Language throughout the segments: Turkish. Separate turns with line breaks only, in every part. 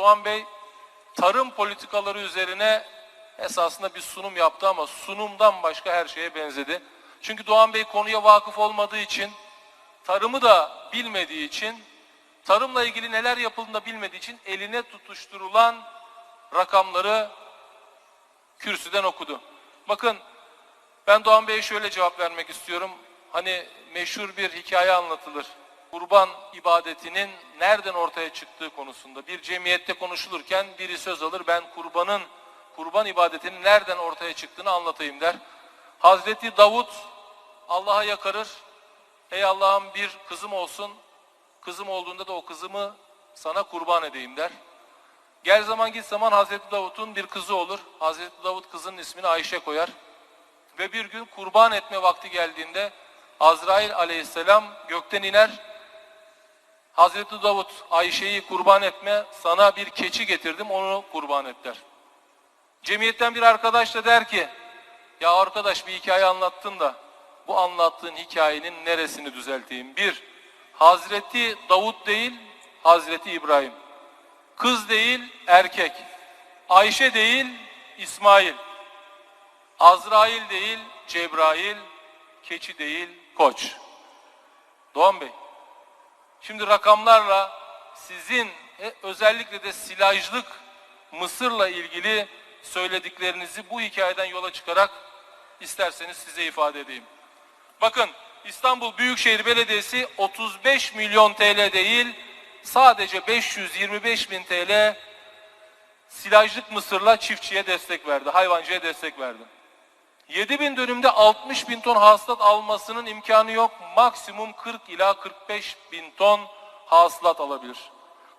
Doğan Bey tarım politikaları üzerine esasında bir sunum yaptı ama sunumdan başka her şeye benzedi. Çünkü Doğan Bey konuya vakıf olmadığı için, tarımı da bilmediği için, tarımla ilgili neler yapıldığını bilmediği için eline tutuşturulan rakamları kürsüden okudu. Bakın ben Doğan Bey'e şöyle cevap vermek istiyorum. Hani meşhur bir hikaye anlatılır. Kurban ibadetinin nereden ortaya çıktığı konusunda bir cemiyette konuşulurken biri söz alır ben kurbanın kurban ibadetinin nereden ortaya çıktığını anlatayım der. Hazreti Davut Allah'a yakarır. Ey Allah'ım bir kızım olsun. Kızım olduğunda da o kızımı sana kurban edeyim der. Gel zaman git zaman Hazreti Davut'un bir kızı olur. Hazreti Davut kızının ismini Ayşe koyar. Ve bir gün kurban etme vakti geldiğinde Azrail aleyhisselam gökten iner. Hazreti Davut Ayşe'yi kurban etme sana bir keçi getirdim onu kurban et der. Cemiyetten bir arkadaş da der ki ya arkadaş bir hikaye anlattın da bu anlattığın hikayenin neresini düzelteyim? Bir, Hazreti Davut değil Hazreti İbrahim. Kız değil erkek. Ayşe değil İsmail. Azrail değil Cebrail. Keçi değil koç. Doğan Bey. Şimdi rakamlarla sizin e, özellikle de silajlık Mısır'la ilgili söylediklerinizi bu hikayeden yola çıkarak isterseniz size ifade edeyim. Bakın İstanbul Büyükşehir Belediyesi 35 milyon TL değil sadece 525 bin TL silajlık mısırla çiftçiye destek verdi, hayvancıya destek verdi. 7 bin dönümde 60 bin ton hasılat almasının imkanı yok. Maksimum 40 ila 45 bin ton hasılat alabilir.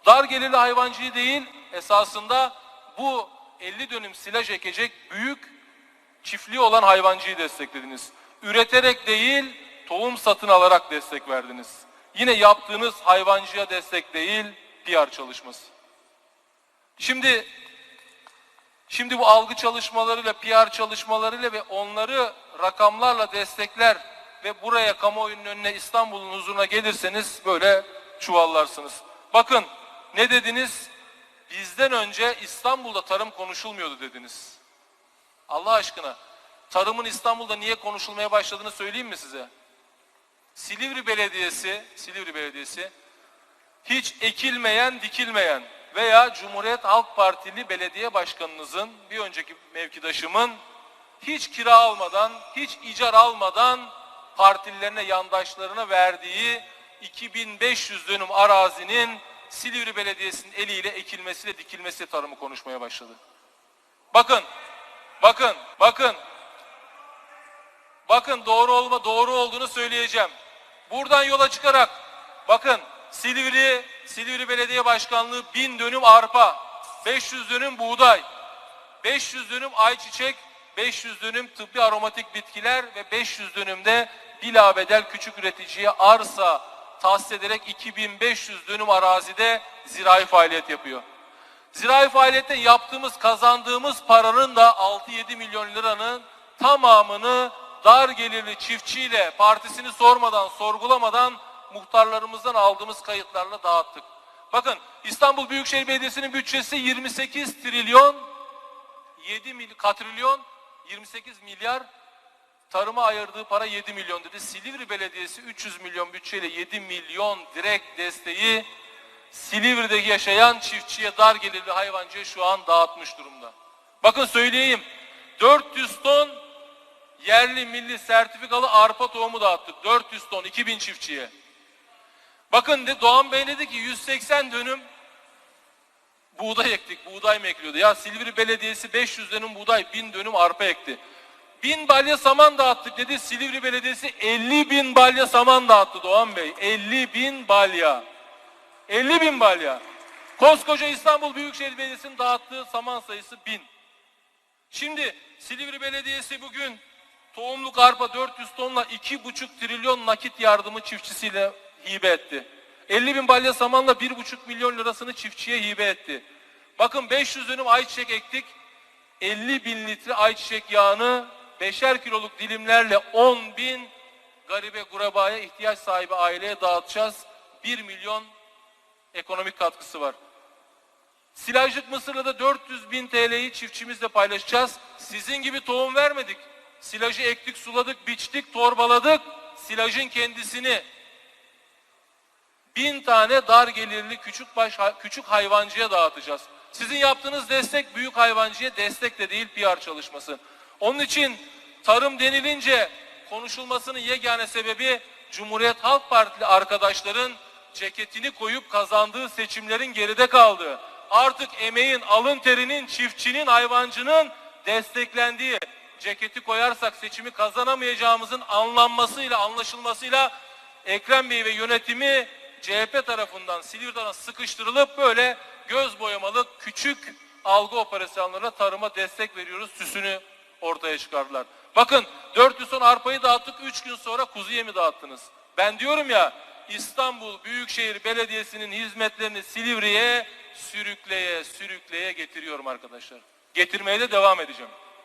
Dar gelirli hayvancıyı değil, esasında bu 50 dönüm silaj ekecek büyük çiftliği olan hayvancıyı desteklediniz. Üreterek değil, tohum satın alarak destek verdiniz. Yine yaptığınız hayvancıya destek değil, PR çalışması. Şimdi Şimdi bu algı çalışmalarıyla, PR çalışmalarıyla ve onları rakamlarla destekler ve buraya kamuoyunun önüne İstanbul'un huzuruna gelirseniz böyle çuvallarsınız. Bakın ne dediniz? Bizden önce İstanbul'da tarım konuşulmuyordu dediniz. Allah aşkına tarımın İstanbul'da niye konuşulmaya başladığını söyleyeyim mi size? Silivri Belediyesi, Silivri Belediyesi hiç ekilmeyen, dikilmeyen veya Cumhuriyet Halk Partili belediye başkanınızın, bir önceki mevkidaşımın hiç kira almadan, hiç icar almadan partililerine, yandaşlarına verdiği 2500 dönüm arazinin Silivri Belediyesi'nin eliyle ekilmesiyle dikilmesiyle tarımı konuşmaya başladı. Bakın, bakın, bakın. Bakın doğru olma doğru olduğunu söyleyeceğim. Buradan yola çıkarak bakın Silivri Silivri Belediye Başkanlığı 1000 dönüm arpa, 500 dönüm buğday, 500 dönüm ayçiçek, 500 dönüm tıbbi aromatik bitkiler ve 500 dönümde bilabedel küçük üreticiye arsa tahsis ederek 2500 dönüm arazide zirai faaliyet yapıyor. Zirai faaliyette yaptığımız, kazandığımız paranın da 6-7 milyon liranın tamamını dar gelirli çiftçiyle partisini sormadan, sorgulamadan muhtarlarımızdan aldığımız kayıtlarla dağıttık. Bakın İstanbul Büyükşehir Belediyesi'nin bütçesi 28 trilyon 7 mil, katrilyon 28 milyar tarıma ayırdığı para 7 milyon dedi. Silivri Belediyesi 300 milyon bütçeyle 7 milyon direkt desteği Silivri'deki yaşayan çiftçiye dar gelirli hayvancıya şu an dağıtmış durumda. Bakın söyleyeyim 400 ton yerli milli sertifikalı arpa tohumu dağıttık. 400 ton 2000 çiftçiye. Bakın Doğan Bey dedi ki 180 dönüm buğday ektik. Buğday mı ekliyordu? Ya Silivri Belediyesi 500 dönüm buğday, 1000 dönüm arpa ekti. 1000 balya saman dağıttık dedi. Silivri Belediyesi 50 bin balya saman dağıttı Doğan Bey. 50 bin balya. 50 bin balya. Koskoca İstanbul Büyükşehir Belediyesi'nin dağıttığı saman sayısı 1000. Şimdi Silivri Belediyesi bugün tohumluk arpa 400 tonla 2,5 trilyon nakit yardımı çiftçisiyle hibe etti. 50 bin balya samanla 1,5 milyon lirasını çiftçiye hibe etti. Bakın 500 dönüm ayçiçek ektik. 50 bin litre ayçiçek yağını 5'er kiloluk dilimlerle 10 bin garibe kurabaya ihtiyaç sahibi aileye dağıtacağız. 1 milyon ekonomik katkısı var. Silajlık Mısır'la da 400 bin TL'yi çiftçimizle paylaşacağız. Sizin gibi tohum vermedik. Silajı ektik, suladık, biçtik, torbaladık. Silajın kendisini bin tane dar gelirli küçük baş küçük hayvancıya dağıtacağız. Sizin yaptığınız destek büyük hayvancıya destek de değil PR çalışması. Onun için tarım denilince konuşulmasının yegane sebebi Cumhuriyet Halk Partili arkadaşların ceketini koyup kazandığı seçimlerin geride kaldığı. Artık emeğin, alın terinin, çiftçinin, hayvancının desteklendiği ceketi koyarsak seçimi kazanamayacağımızın anlanmasıyla, anlaşılmasıyla Ekrem Bey ve yönetimi CHP tarafından Silivri'den sıkıştırılıp böyle göz boyamalı küçük algı operasyonlarına tarıma destek veriyoruz süsünü ortaya çıkardılar. Bakın 400 ton arpayı dağıttık 3 gün sonra kuzu yemi dağıttınız. Ben diyorum ya İstanbul Büyükşehir Belediyesi'nin hizmetlerini Silivri'ye sürükleye sürükleye getiriyorum arkadaşlar. Getirmeye de devam edeceğim.